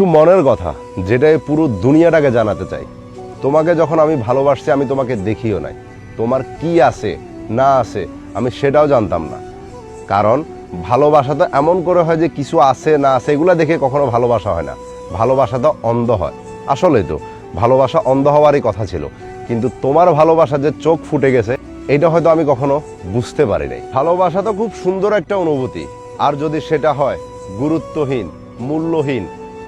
কিছু মনের কথা যেটা পুরো দুনিয়াটাকে জানাতে চাই। তোমাকে যখন আমি ভালোবাসছি, আমি তোমাকে দেখিও নাই। তোমার কি আছে, না আছে, আমি সেটাও জানতাম না। কারণ ভালোবাসা তো এমন করে হয় যে কিছু আছে, না আছে, এগুলো দেখে কখনো ভালোবাসা হয় না। ভালোবাসা তো অন্ধ হয়। আসলে তো, ভালোবাসা অন্ধ হওয়ারই কথা ছিল। কিন্তু তোমার ভালোবাসা যে চোখ ফুটে গেছে, এটা হয়তো আমি কখনো বুঝতে পারি নাই। ভালোবাসা তো খুব সুন্দর একটা অনুভূতি। আর যদি সেটা হয়, গুরুত্বহীন, মূল্যহীন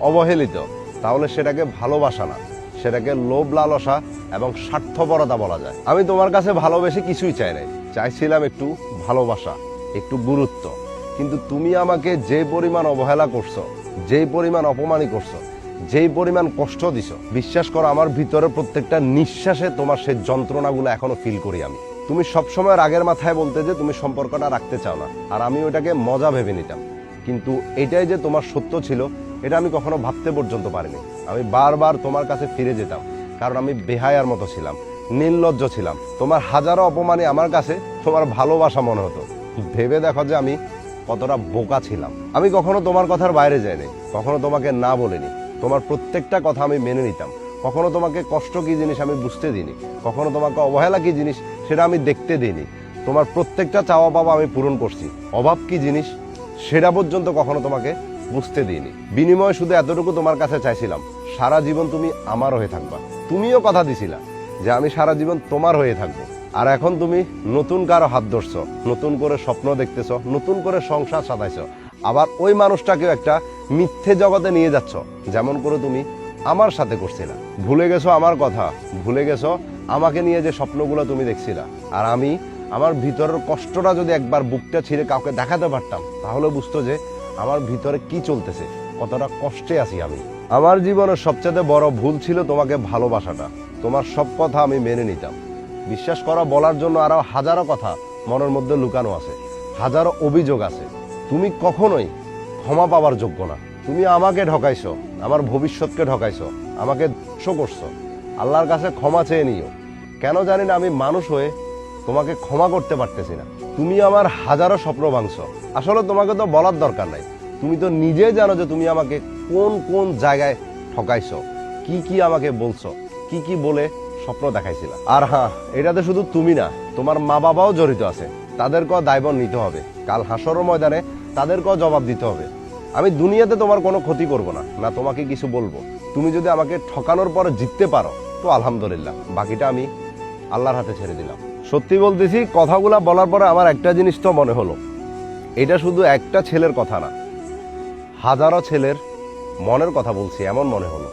অবহেলিত, তাহলে সেটাকে ভালোবাসা না। সেটাকে লোভ লালসা এবং স্বার্থপরতা বলা যায়। আমি তোমার কাছে ভালোবেসে কিছুই চাই নাই। চাইছিলাম একটু ভালোবাসা, একটু গুরুত্ব। কিন্তু তুমি আমাকে যে পরিমাণ অবহেলা করছ যেই পরিমাণ অপমানই করছ, যেই পরিমাণ কষ্ট দিছো, বিশ্বাস করো আমার ভিতরে প্রত্যেকটা নিঃশ্বাসে তোমার সেই যন্ত্রণাগুলো এখনও ফিল করি আমি। তুমি সবসময় রাগের মাথায় বলতে যে তুমি সম্পর্কটা রাখতে চাও না, আর আমি ওটাকে মজা ভেবে নিতাম। কিন্তু এটাই যে তোমার সত্য ছিল এটা আমি কখনো ভাবতে পর্যন্ত পারিনি। আমি বারবার তোমার কাছে ফিরে যেতাম, কারণ আমি বেহায়ার মতো ছিলাম, নির্লজ্জ ছিলাম। তোমার হাজারো অপমানে আমার কাছে তোমার ভালোবাসা মনে হতো। ভেবে দেখো যে আমি কতটা বোকা ছিলাম। আমি কখনো তোমার কথার বাইরে যাইনি, কখনো তোমাকে না বলিনি। তোমার প্রত্যেকটা কথা আমি মেনে নিতাম। কখনো তোমাকে কষ্ট কি জিনিস আমি বুঝতে দিইনি, কখনো তোমাকে অবহেলা কি জিনিস সেটা আমি দেখতে দিইনি। তোমার প্রত্যেকটা চাওয়া পাওয়া আমি পূরণ করছি। অভাব কি জিনিস সেটা পর্যন্ত কখনো তোমাকে বুঝতে দিইনি। বিনিময়ে শুধু এতটুকু তোমার কাছে চাইছিলাম, সারা জীবন তুমি আমার হয়ে থাকবা। তুমিও কথা দিছিলা যে আমি সারা জীবন তোমার হয়ে থাকব। আর এখন তুমি নতুন কারও হাত ধরছো, নতুন করে স্বপ্ন দেখতেছ, নতুন করে সংসার সাজাইছো। আবার ওই মানুষটাকেও একটা মিথ্যে জগতে নিয়ে যাচ্ছ, যেমন করে তুমি আমার সাথে করছিলা। ভুলে গেছো আমার কথা, ভুলে গেছো আমাকে নিয়ে যে স্বপ্নগুলো তুমি দেখছিলা। আর আমি আমার ভিতরের কষ্টটা যদি একবার বুকটা ছিঁড়ে কাউকে দেখাতে পারতাম, তাহলে বুঝতো যে আমার ভিতরে কি চলতেছে? কতটা কষ্টে আছি আমি। আমার জীবনের সবচেয়ে বড় ভুল ছিল তোমাকে ভালোবাসাটা। তোমার সব কথা আমি মেনে নিতাম। বিশ্বাস করা, বলার জন্য আরও হাজারো কথা মনের মধ্যে লুকানো আছে। হাজারো অভিযোগ আছে। তুমি কখনোই ক্ষমা পাওয়ার যোগ্য না। তুমি আমাকে ঠকাইছো আমার ভবিষ্যৎকে ঠকাইছো আমাকে ধ্বংস করছ। আল্লাহর কাছে ক্ষমা চেয়ে নিও। কেন জানি না আমি মানুষ হয়ে তোমাকে ক্ষমা করতে পারতেছি না। তুমি আমার হাজারো স্বপ্ন ভাঙছো। আসলে তোমাকে তো বলার দরকার নাই। তুমি তো নিজে জানো যে তুমি আমাকে কোন কোন জায়গায় ঠকাইছো। কি কি আমাকে বলছো। কি কি বলে স্বপ্ন দেখাইছিলা। আর হ্যাঁ এটাতে শুধু তুমি না, তোমার মা বাবাও জড়িত আছে। তাদেরকেও দায়বন নিতে হবে। কাল হাসর ময়দানে তাদেরকেও জবাব দিতে হবে। আমি দুনিয়াতে তোমার কোনো ক্ষতি করব না না তোমাকে কিছু বলব। তুমি যদি আমাকে ঠকানোর পর জিততে পারো, তো আলহামদুলিল্লাহ। বাকিটা আমি আল্লাহর হাতে ছেড়ে দিলাম। সত্যি বলতেছি, কথাগুলো বলার পরে আমার একটা জিনিস তো মনে হলো। এটা শুধু একটা ছেলের কথা না, হাজারো ছেলের মনের কথা বলছি, এমন মনে হলো।